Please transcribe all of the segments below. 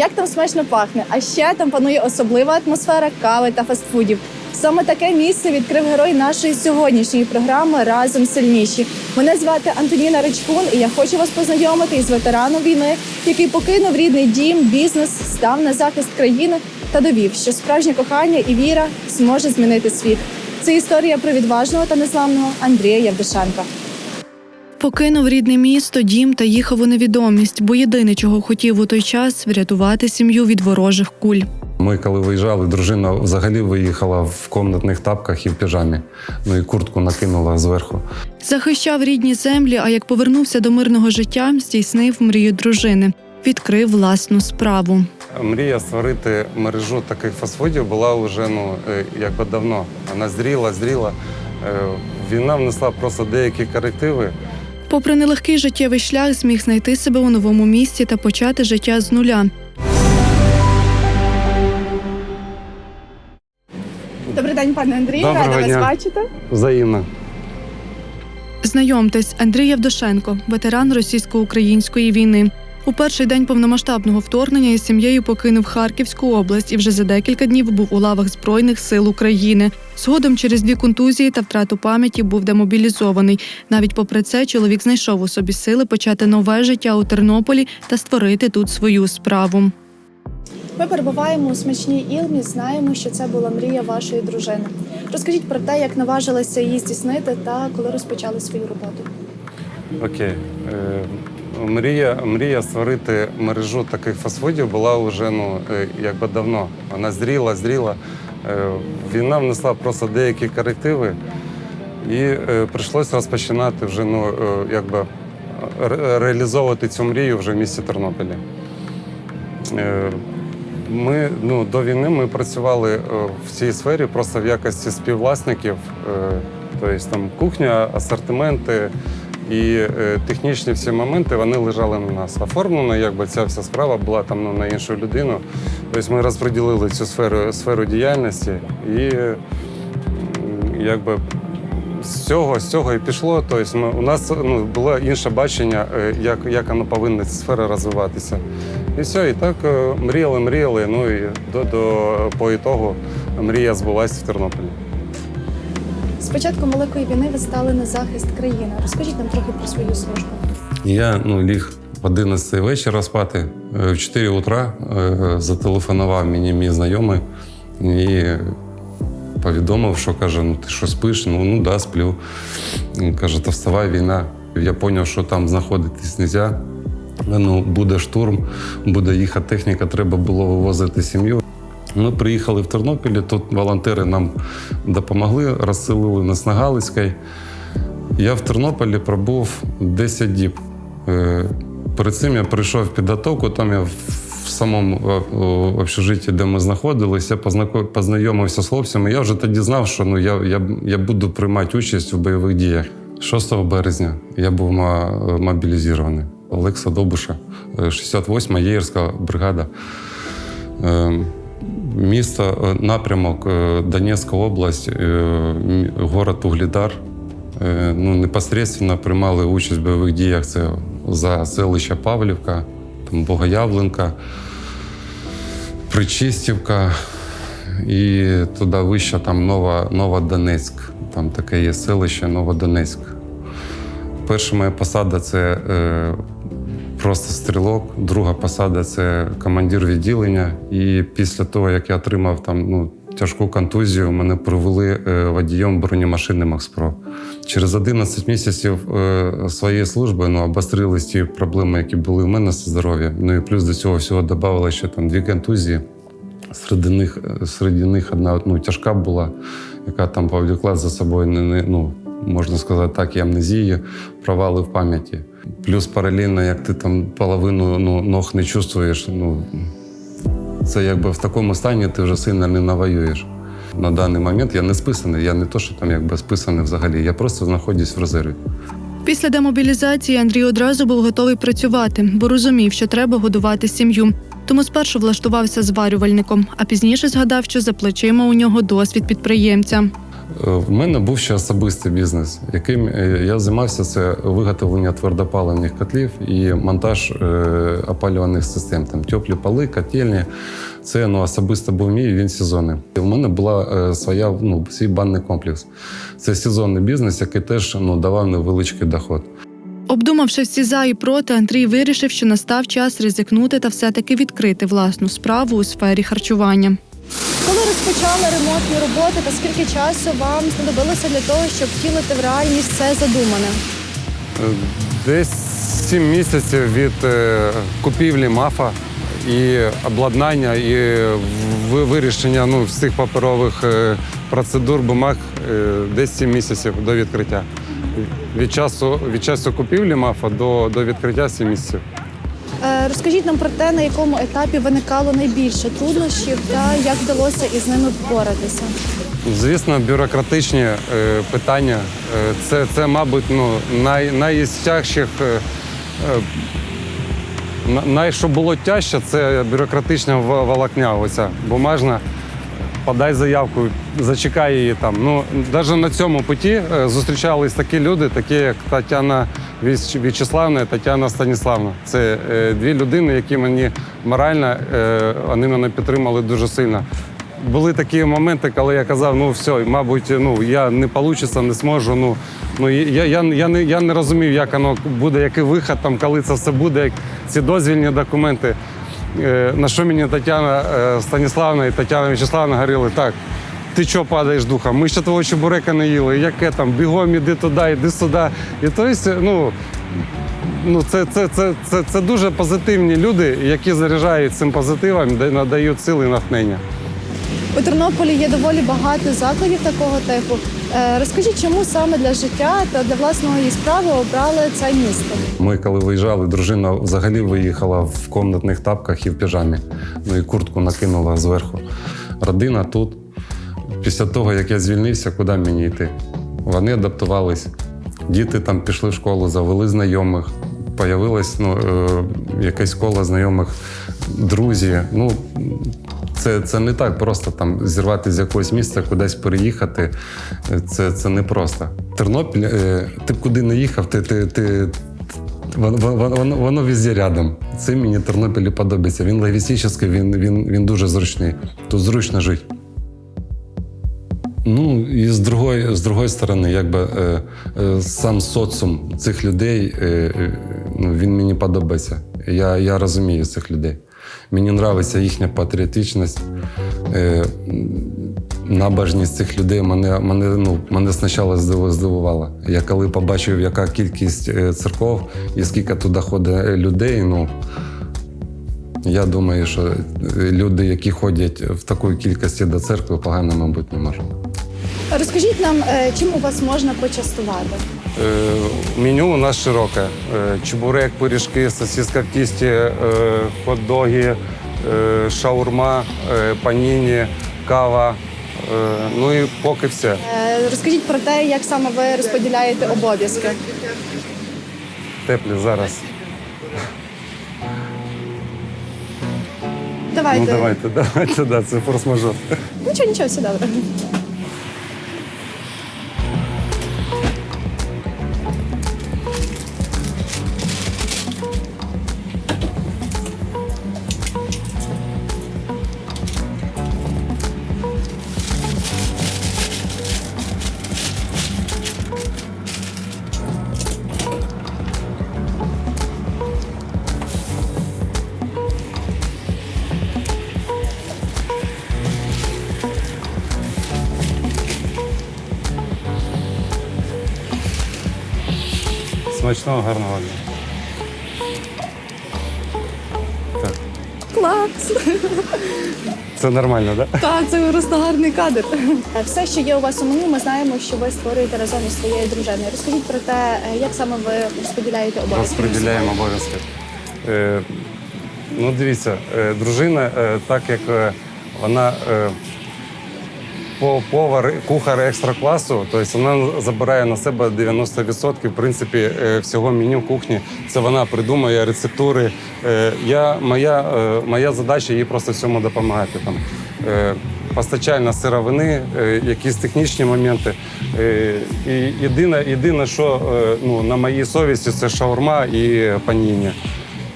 як там смачно пахне. А ще там панує особлива атмосфера кави та фастфудів. Саме таке місце відкрив герой нашої сьогоднішньої програми Разом сильніші. Мене звати Антоніна Ричкун, і я хочу вас познайомити із ветераном війни, який покинув рідний дім, бізнес, став на захист країни та довів, що справжнє кохання і віра зможе змінити світ. Це історія про відважного та незламного Андрія Явдошенка. Покинув рідне місто, дім та їхав у невідомість, бо єдине, чого хотів у той час врятувати сім'ю від ворожих куль. Ми коли виїжджали, дружина взагалі виїхала в комнатних тапках і в піжамі. Ну і куртку накинула зверху. Захищав рідні землі, а як повернувся до мирного життя, здійснив мрію дружини, відкрив власну справу. Мрія створити мережу таких фастфудів була вже ну е, якби давно. Вона зріла, зріла. Е, Війна внесла просто деякі корективи. Попри нелегкий життєвий шлях, зміг знайти себе у новому місці та почати життя з нуля. Добрий день, пане Андрій. Доброго Рада вас бачити. Взаємно. Знайомтесь, Андрій Євдошенко, ветеран російсько-української війни. У перший день повномасштабного вторгнення із сім'єю покинув Харківську область і вже за декілька днів був у лавах Збройних сил України. Згодом через дві контузії та втрату пам'яті був демобілізований. Навіть попри це, чоловік знайшов у собі сили почати нове життя у Тернополі та створити тут свою справу. Ми перебуваємо у смачній Ілмі. Знаємо, що це була мрія вашої дружини. Розкажіть про те, як наважилися її здійснити та коли розпочали свою роботу. Окей. Мрія, мрія створити мережу таких фастфудів була вже ну, е, якби давно. Вона зріла, зріла. Е, Війна внесла просто деякі корективи, і е, прийшлося розпочинати вже ну, якби, ре- реалізовувати цю мрію вже в місті Тернополі. Ми ну, до війни ми працювали в цій сфері просто в якості співвласників, тобто там кухня, асортименти і е, технічні всі моменти вони лежали на нас. Оформлено, якби ця вся справа була там ну, на іншу людину. Тобто ми розподілили цю сферу, сферу діяльності і якби. З цього, з цього і пішло. Тобто ми, у нас ну, було інше бачення, е, як, як воно повинна ця сфера розвиватися. І все, і так е, мріяли, мріяли. Ну і до, до по ітогу мрія збулася в Тернополі. З початком великої війни ви стали на захист країни. Розкажіть нам трохи про свою службу. Я ну, ліг в 11 вечора спати. В 4 утра е, зателефонував мені мій знайомий і повідомив, що каже: ну ти що спиш? Ну, ну да, сплю. Каже, та вставай війна. Я зрозумів, що там знаходитись не можна. Ну, буде штурм, буде їхати техніка, треба було вивозити сім'ю. Ми приїхали в Тернопіль, тут волонтери нам допомогли, розселили нас на Галицькій. Я в Тернополі пробув 10 діб. Е, Перед цим я прийшов в підготовку, там я в самому е, общежитті, де ми знаходилися, познайомився з хлопцями. Я вже тоді знав, що ну, я, я, я буду приймати участь у бойових діях. 6 березня я був мобілізований. Олекса Добуша, е, 68-ма єгерська бригада. Місто, е, напрямок е, Донецька область, е, город Углідар. Ну, непосредственно приймали участь в бойових діях. Це за селище Павлівка, там Богоявленка, Причистівка і туди вище там Нова, Новодонецьк. Там таке є селище Новодонецьк. Перша моя посада це просто стрілок, друга посада це командир відділення. І після того, як я отримав там ну, тяжку контузію, мене провели е, водієм бронемашини Макспро. Через 11 місяців е, своєї служби ну, обострились ті проблеми, які були в мене зі здоров'ям. Ну і плюс до цього всього додавалося ще там дві контузії. Серед них, серед них одна ну, тяжка була, яка там повлекла за собою не, ну, можна сказати так, і амнезії, провали в пам'яті. Плюс паралельно, як ти там половину ну, ног не чувствуєш, ну, це якби в такому стані ти вже сильно не навоюєш. На даний момент я не списаний, я не то, що там якби списаний взагалі, я просто знаходжусь в резерві. Після демобілізації Андрій одразу був готовий працювати, бо розумів, що треба годувати сім'ю. Тому спершу влаштувався зварювальником, а пізніше згадав, що за плечима у нього досвід підприємця. Е, В мене був ще особистий бізнес, яким е, я займався це виготовлення твердопаливних котлів і монтаж е, опалювальних систем. Там теплі поли, котельні. Це ну, особисто був мій, він сезонний. У мене була своя ну, свій банний комплекс. Це сезонний бізнес, який теж ну, давав невеличкий доход. Обдумавши всі за і проти, Андрій вирішив, що настав час ризикнути та все-таки відкрити власну справу у сфері харчування. Коли розпочали ремонтні роботи, та скільки часу вам знадобилося для того, щоб втілити в реальність це задумане? Десь сім місяців від е, купівлі мафа і обладнання, і вирішення ну, всіх паперових е, процедур, бумаг е, десь сім місяців до відкриття. Від часу, від часу купівлі мафа до, до відкриття сім місяців. Е, Розкажіть нам про те, на якому етапі виникало найбільше труднощів та як вдалося із ними впоратися. Звісно, бюрократичні е, питання е, це, це, мабуть, ну, най, найіз. Е, е, най, що було тяжче, це бюрократична волокня, оця бумажна. Подай заявку, зачекай її там. Ну, навіть на цьому путі зустрічались такі люди, такі як Тетяна В'ячеславна і Тетяна Станіславна. Це е, дві людини, які мені морально е, вони мене підтримали дуже сильно. Були такі моменти, коли я казав, ну все, мабуть, ну я не вийде, не зможу. Ну, ну я, я, я, не, я не розумів, як воно буде, який вихід, там, коли це все буде, як ці дозвільні документи. Е, На що мені Тетяна е, Станіславна і Тетяна В'ячеславна говорили, так, ти чого падаєш духом? Ми ще того чебурека не їли. Яке там, бігом, іди туди, іди сюди. І тобто, ну, ну це, це, це, це, це дуже позитивні люди, які заряджають цим позитивом, надають сили і натхнення. У Тернополі є доволі багато закладів такого типу. Е, Розкажіть, чому саме для життя та для власної справи обрали це місто? Ми коли виїжджали, дружина взагалі виїхала в комнатних тапках і в піжамі. Ну і куртку накинула зверху. Родина тут. Після того, як я звільнився, куди мені йти? Вони адаптувались. Діти там пішли в школу, завели знайомих. Появилась ну, е, якесь коло знайомих, друзі. Ну, це, це не так просто там зірвати з якогось місця, кудись переїхати. Це, це не просто. Тернопіль, е, ти б куди не їхав, ти, ти, ти, Воно, воно, воно, воно везде рядом. Це мені Тернопіль подобається. Він логістичний, він, він, він дуже зручний. Тут зручно жити. Ну і з другої, з другої сторони, якби е, е, сам соціум цих людей е, е, ну, він мені подобається. Я, я розумію цих людей. Мені подобається їхня патріотичність, е, набожність цих людей. Мене, мене, ну, мене спочатку здив- здивувала. Я коли побачив, яка кількість е, церков і скільки туди ходить людей, ну. Я думаю, що е, люди, які ходять в такої кількості до церкви, погано, мабуть, не можуть. Розкажіть нам, е, чим у вас можна почастувати? Е, Меню у нас широке. Е, Чебурек, пиріжки, сосиска в тісті, хот-доги, шаурма, паніні, кава. Ну і поки все. Розкажіть про те, як саме ви розподіляєте обов'язки. Теплі зараз. Давайте. Ну давайте, давайте, да, це форс-мажор. Нічого, нічого, все добре. Смачного, гарного дня. Так. Клас! Це нормально, так? Да? Так, це просто гарний кадр. Все, що є у вас у меню, ми знаємо, що ви створюєте разом із своєю дружиною. Розкажіть про те, е, як саме ви розподіляєте обов'язки. Розподіляємо обов'язки. Е, ну, дивіться, е, дружина, е, так як е, вона е, повар, кухар екстра класу, тобто вона забирає на себе 90% в принципі е, всього меню кухні. Це вона придумує рецептури. Е, Я, моя, е, моя задача їй просто всьому допомагати. Там, постачальна сировини, якісь технічні моменти. І єдине, єдине, що ну, на моїй совісті, це шаурма і паніні.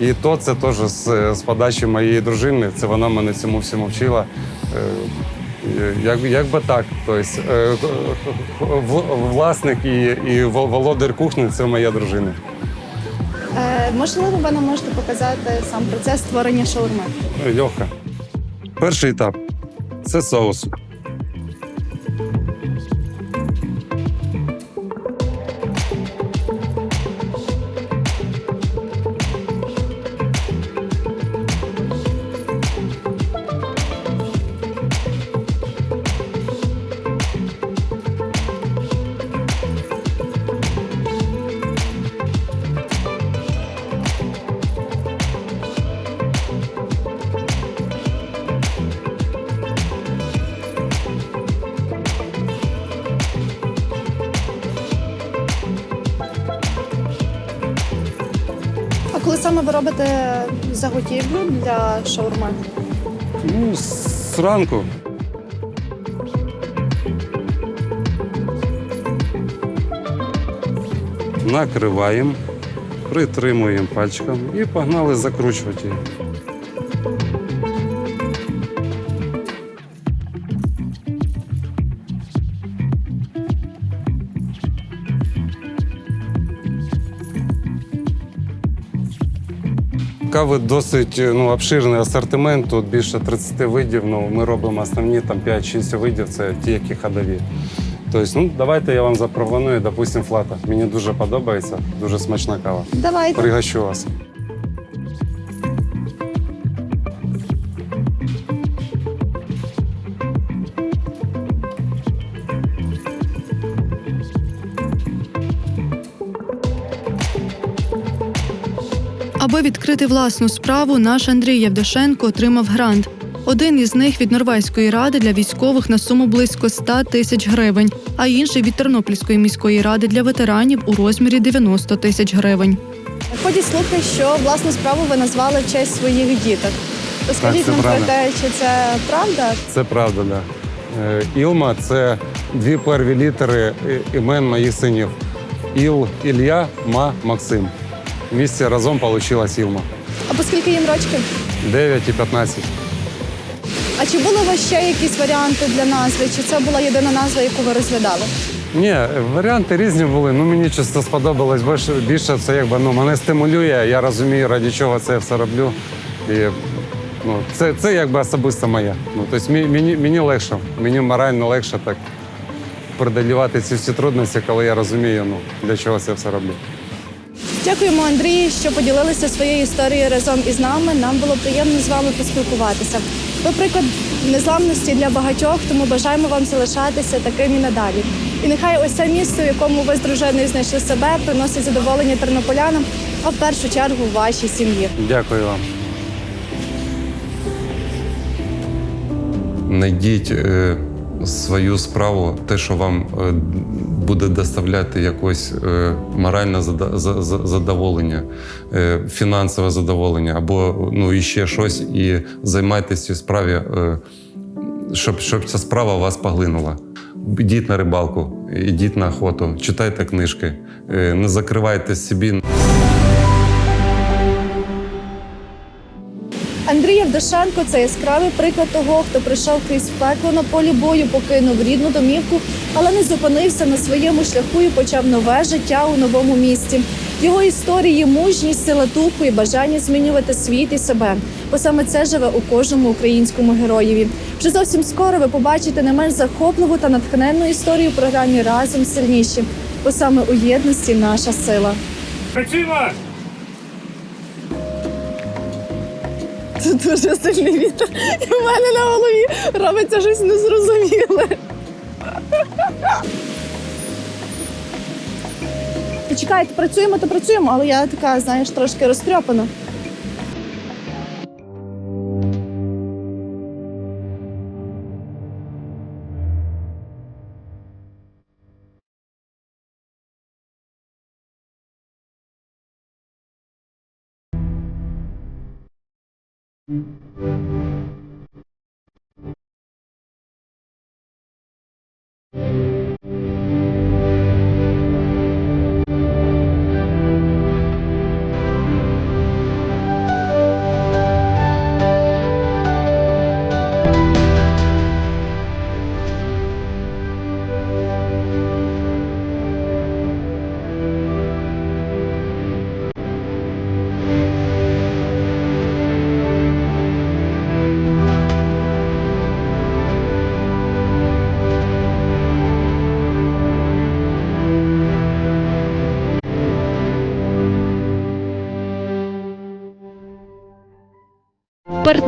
І то це теж з, з подачі моєї дружини. Це вона мене цьому всьому вчила. Е, Як, як би так. Тобто, е, в- власник і, і володар кухні це моя дружина. Е, можливо, ви нам можете показати сам процес створення шаурми. Льоха. Перший етап це соус. Саме ви робите заготівлю для шаурми? Ну, зранку. Накриваємо, притримуємо пальчиком і погнали закручувати Кави досить ну, обширний асортимент, тут більше 30 видів. Ну, ми робимо основні там 5-6 видів, це ті, які ходові. Тобто, ну, давайте я вам запропоную, допустимо, флата. Мені дуже подобається, дуже смачна кава. Давайте. Пригощу вас. Аби відкрити власну справу, наш Андрій Євдошенко отримав грант. Один із них від Норвезької ради для військових на суму близько 100 тисяч гривень, а інший від Тернопільської міської ради для ветеранів у розмірі 90 тисяч гривень. Ходять слухи, що власну справу ви назвали в честь своїх діток. Розкажіть нам про те, чи це правда? Це правда, да. Е, Ілма це дві перві літери е, імен моїх синів. Іл Ілля, Ма Максим. Вместе разом вийшла Ілма. А по скільки їм рочків? 9 і 15. А чи були у вас ще якісь варіанти для назви? Чи це була єдина назва, яку ви розглядали? Ні, варіанти різні були. Ну мені чисто сподобалось. Більше, більше це якби ну мене стимулює. Я розумію, раді чого це я все роблю. І ну, це, це якби особисто моє. Ну тобто мені, мені, легше, мені морально легше так преодолювати ці всі трудності, коли я розумію, ну для чого це все роблю. Дякуємо, Андрій, що поділилися своєю історією разом із нами. Нам було приємно з вами поспілкуватися. Ви приклад незламності для багатьох, тому бажаємо вам залишатися таким і надалі. І нехай ось це місце, в якому ви з дружиною знайшли себе, приносить задоволення тернополянам, а в першу чергу вашій сім'ї. Дякую вам. Знайдіть е, свою справу, те, що вам е, буде доставляти якось е, моральне задоволення, е, фінансове задоволення або ну, іще щось, і займайтесь цій справі, щоб, щоб ця справа вас поглинула. Йдіть на рибалку, йдіть на охоту, читайте книжки, не закривайте собі. Андрій Євдошенко це яскравий приклад того, хто прийшов крізь пекло на полі бою, покинув рідну домівку, але не зупинився на своєму шляху і почав нове життя у новому місті. Його історії мужність, сила духу і бажання змінювати світ і себе. Бо саме це живе у кожному українському героєві. Вже зовсім скоро ви побачите не менш захопливу та натхненну історію в програмі Разом сильніші, бо саме у єдності наша сила. Працюємо! Це дуже сильний вітер. І в мене на голові робиться щось незрозуміле. Почекайте, працюємо, то працюємо, але я така, знаєш, трошки розтрьопана. Thank mm -hmm. you.